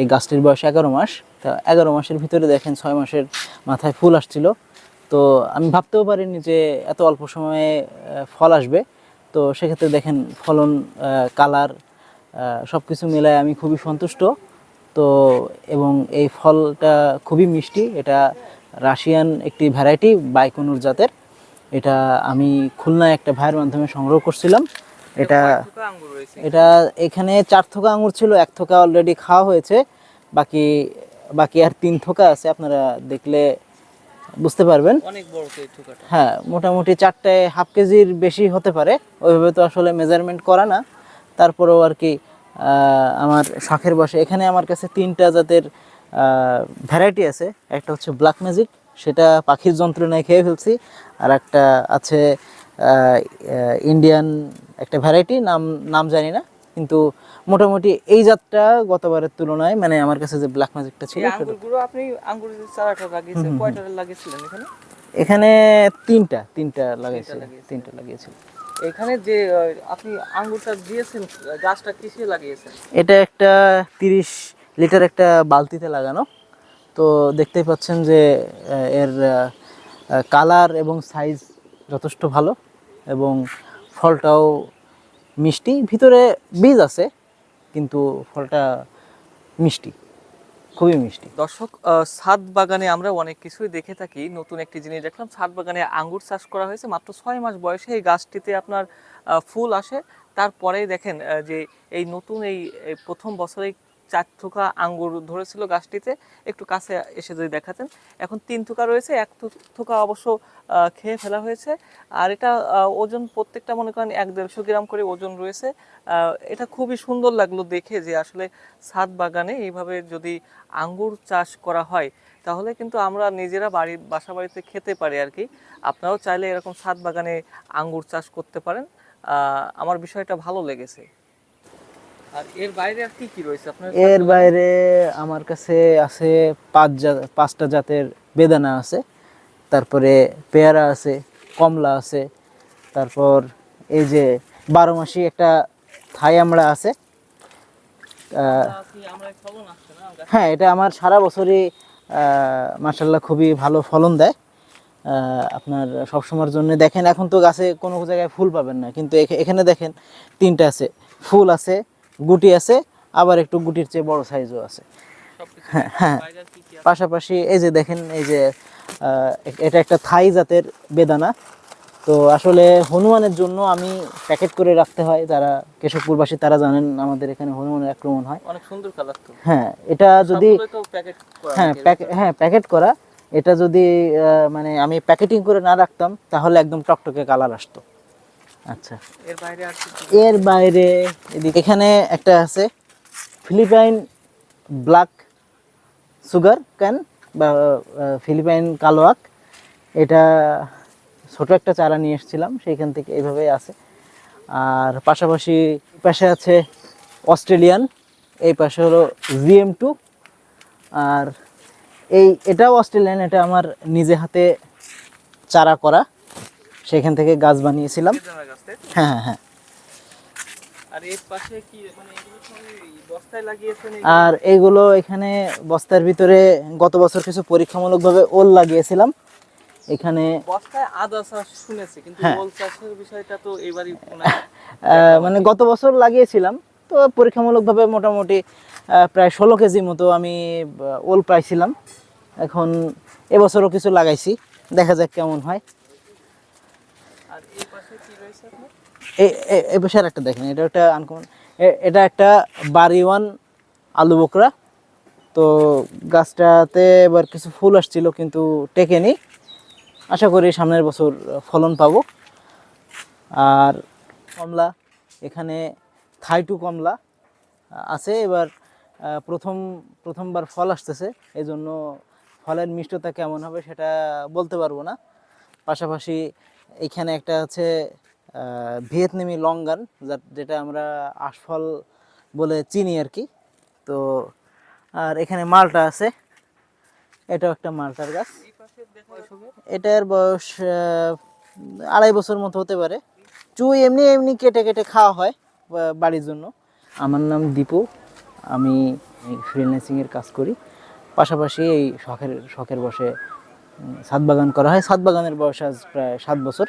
এই গাছটির বয়স এগারো মাস। তা এগারো মাসের ভিতরে দেখেন ছয় মাসের মাথায় ফুল আসছিল। তো আমি ভাবতেও পারিনি যে এত অল্প সময়ে ফল আসবে। তো সেক্ষেত্রে দেখেন ফলন কালার সব কিছু মিলায় আমি খুবই সন্তুষ্ট। তো এবং এই ফলটা খুবই মিষ্টি। এটা রাশিয়ান একটি ভ্যারাইটি, বাইকনুর জাতের। এটা আমি খুলনায় একটা ভাইয়ের মাধ্যমে সংগ্রহ করছিলাম। এটা এটা এখানে চার থোকা আঙুর ছিল এক থোকা অলরেডি খাওয়া হয়েছে। বাকি বাকি আর তিন থোকা আছে আপনারা দেখলে বুঝতে পারবেন। হ্যাঁ মোটামুটি চারটে হাফ কেজির বেশি হতে পারে। ওইভাবে তো আসলে মেজারমেন্ট করা না। তারপরেও আর কি আমার শখের বসে। এখানে আমার কাছে তিনটা জাতের ভ্যারাইটি আছে। একটা হচ্ছে ব্ল্যাক ম্যাজিক সেটা পাখির যন্ত্রণায় খেয়ে ফেলছি। আর একটা আছে ইন্ডিয়ান একটা ভ্যারাইটি নাম নাম জানি না কিন্তু মোটামুটি এই জাতটা গতবারের তুলনায় মানে আমার কাছে যে ব্ল্যাক ম্যাজিকটা ছিল আপনি চারাটা লাগিয়েছেন কয়টা লাগিয়েছিলেন এখানে? এখানে তিনটা তিনটা লাগাইছি লাগিয়েছে। তিনটা লাগিয়েছি। এখানে যে আপনি আঙ্গুরটা দিয়েছেন গাছটা কিসে লাগিয়েছেন? এটা একটা তিরিশ লিটার একটা বালতিতে লাগানো। তো দেখতেই পাচ্ছেন যে এর কালার এবং সাইজ যথেষ্ট ভালো এবং ফলটাও মিষ্টি। ভিতরে বীজ আছে, কিন্তু ফলটা মিষ্টি, খুবই মিষ্টি। দর্শক ছাদ বাগানে আমরা অনেক কিছুই দেখে থাকি। নতুন একটি জিনিস দেখলাম, ছাদ বাগানে আঙ্গুর চাষ করা হয়েছে। মাত্র ছয় মাস বয়সে এই গাছটিতে আপনার ফুল আসে। তারপরেই দেখেন যে এই নতুন এই প্রথম বছরেই চার থোকা আঙ্গুর ধরেছিল গাছটিতে, একটু কাছে এসে যদি দেখাতেন। এখন তিন থোকা রয়েছে, এক থোকা অবশ্য খেয়ে ফেলা হয়েছে। আর এটা ওজন প্রত্যেকটা মনে করেন এক দেড়শো গ্রাম করে ওজন রয়েছে। এটা খুবই সুন্দর লাগল দেখে যে আসলে ছাদ বাগানে এইভাবে যদি আঙ্গুর চাষ করা হয়, তাহলে কিন্তু আমরা নিজেরা বাড়ির, বাসা বাড়িতে খেতে পারি আর কি। আপনারাও চাইলে এরকম ছাদ বাগানে আঙ্গুর চাষ করতে পারেন। আমার বিষয়টা ভালো লেগেছে। আর এর বাইরে আর কি কি রয়েছে? আপনার এর বাইরে আমার কাছে আছে পাঁচ পাঁচটা জাতের বেদানা আছে। তারপরে পেয়ারা আছে কমলা আছে। তারপর এই যে বারো মাসি একটা থাই আমড়া আছে। হ্যাঁ এটা আমার সারা বছরই মার্শাল্লাহ খুবই ভালো ফলন দেয়। আপনার সবসময়ের জন্য দেখেন এখন তো গাছে কোনো জায়গায় ফুল পাবেন না কিন্তু এখা- এখানে দেখেন তিনটা আছে। ফুল আছে গুটি আছে আবার একটু গুটির চেয়ে বড় সাইজও আছে। হ্যাঁ হ্যাঁ? পাশাপাশি এই যে দেখেন এই যে এটা একটা থাই জাতের বেদানা। তো আসলে হনুমানের জন্য আমি প্যাকেট করে রাখতে হয় যারা কেশবপুরবাসী তারা জানেন আমাদের এখানে হনুমানের আক্রমণ হয়। অনেক সুন্দর কালার তো। হ্যাঁ এটা যদি হ্যাঁ? হ্যাঁ প্যাকেট করা। এটা যদি আহ, মানে আমি প্যাকেটিং করে না রাখতাম তাহলে একদম টকটকে কালার আসতো। আচ্ছা। এর বাইরে আর? এর বাইরে এদিকে এখানে একটা আছে ফিলিপাইন ব্ল্যাক সুগার ক্যান বা ফিলিপাইন কালো আখ। এটা ছোট একটা চারা নিয়ে এসেছিলাম সেইখান থেকে এইভাবেই আছে। আর পাশাপাশি পাশে আছে অস্ট্রেলিয়ান এই পাশে হলো জিএম টু। আর এই এটাও অস্ট্রেলিয়ান এটা আমার নিজে হাতে চারা করা। সেখান থেকে গাছ বানিয়েছিলাম? হ্যাঁ হ্যাঁ হ্যাঁ। আর মানে এগুলো আর এইগুলো এখানে বস্তার ভিতরে গত বছর কিছু পরীক্ষামূলকভাবে ওল লাগিয়েছিলাম। এখানে আহ, মানে গত বছর লাগিয়েছিলাম তো পরীক্ষামূলকভাবে মোটামুটি প্রায় ষোলো কেজি মতো আমি ওল পাইছিলাম। এখন এবছরও কিছু লাগাইছি দেখা যাক কেমন হয়। পাশে কি এ- এ- এ আর একটা দেখেন, এটা একটা আনকমন এটা একটা বাড়িওয়ান আলু বোকরা। তো গাছটাতে এবার কিছু ফুল আসছিল, কিন্তু টেকেনি। আশা করি সামনের বছর ফলন পাবো। আর কমলা, এখানে থাইটু কমলা আছে। এবার প্রথম, প্রথমবার ফল আসতেছে এই জন্য ফলের মিষ্টতা কেমন হবে সেটা বলতে পারব না। পাশাপাশি এখানে একটা আছে ভিয়েতনামি লঙ্গান, যা- যেটা আমরা আশফল বলে চিনি আর কি। তো, আর এখানে মালটা আছে। এটাও একটা মালটার গাছ। এটার বয়স আড়াই বছর মতো হতে পারে। চুই এমনি এমনি কেটে কেটে খাওয়া হয় বাড়ির জন্য। আমার নাম দীপু। আমি ফ্রিল্যান্সিংয়ের কাজ করি। পাশাপাশি এই শখের শখের বসে ছাদ বাগান করা হয়। ছাদ বাগানের বয়স আজ প্রায় সাত বছর।